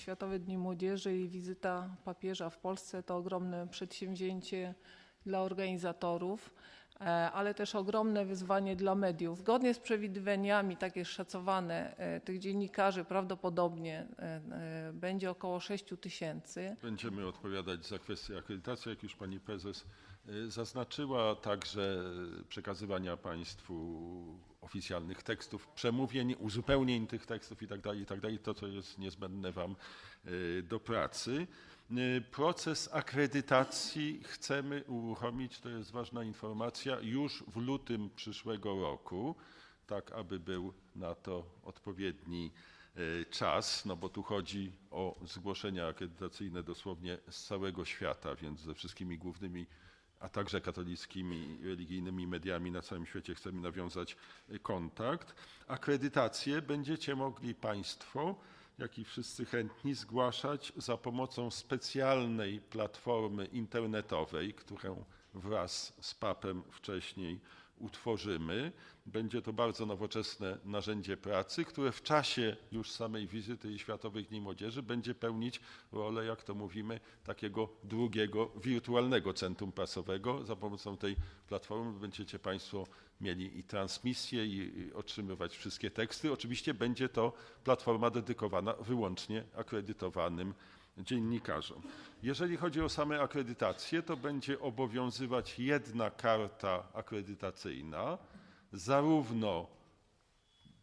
Światowe Dni Młodzieży i wizyta papieża w Polsce to ogromne przedsięwzięcie dla organizatorów, e, ale też ogromne wyzwanie dla mediów. Zgodnie z przewidywaniami, tak jest szacowane, e, tych dziennikarzy prawdopodobnie e, będzie około 6 tysięcy. Będziemy odpowiadać za kwestię akredytacji, jak już pani prezes zaznaczyła, także przekazywania państwu oficjalnych tekstów, przemówień, uzupełnień tych tekstów itd., itd., to co jest niezbędne wam y, do pracy. Y, Proces akredytacji chcemy uruchomić, to jest ważna informacja, już w lutym przyszłego roku, tak aby był na to odpowiedni e, czas, no bo tu chodzi o zgłoszenia akredytacyjne dosłownie z całego świata, więc ze wszystkimi głównymi, a także katolickimi, religijnymi mediami na całym świecie chcemy nawiązać e, kontakt. Akredytację będziecie mogli Państwo, jak i wszyscy chętni, zgłaszać za pomocą specjalnej platformy internetowej, którą wraz z PAP-em wcześniej utworzymy. Będzie to bardzo nowoczesne narzędzie pracy, które w czasie już samej wizyty i Światowych Dni Młodzieży będzie pełnić rolę, jak to mówimy, takiego drugiego wirtualnego centrum prasowego. Za pomocą tej platformy będziecie Państwo mieli i transmisję, i otrzymywać wszystkie teksty. Oczywiście będzie to platforma dedykowana wyłącznie akredytowanym dziennikarzom. Jeżeli chodzi o same akredytacje, to będzie obowiązywać jedna karta akredytacyjna, zarówno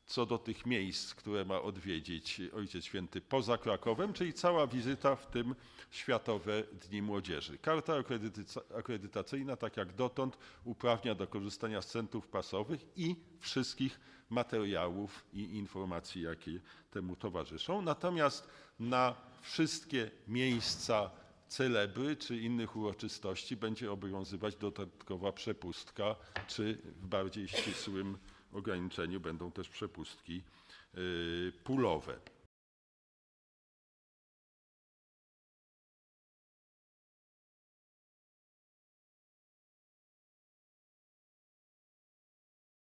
co do tych miejsc, które ma odwiedzić Ojciec Święty poza Krakowem, czyli cała wizyta, w tym Światowe Dni Młodzieży. Karta akredytac- akredytacyjna, tak jak dotąd, uprawnia do korzystania z centrów prasowych i wszystkich materiałów i informacji, jakie temu towarzyszą. Natomiast na wszystkie miejsca celebry czy innych uroczystości będzie obowiązywać dodatkowa przepustka, czy w bardziej ścisłym ograniczeniu będą też przepustki y, pulowe.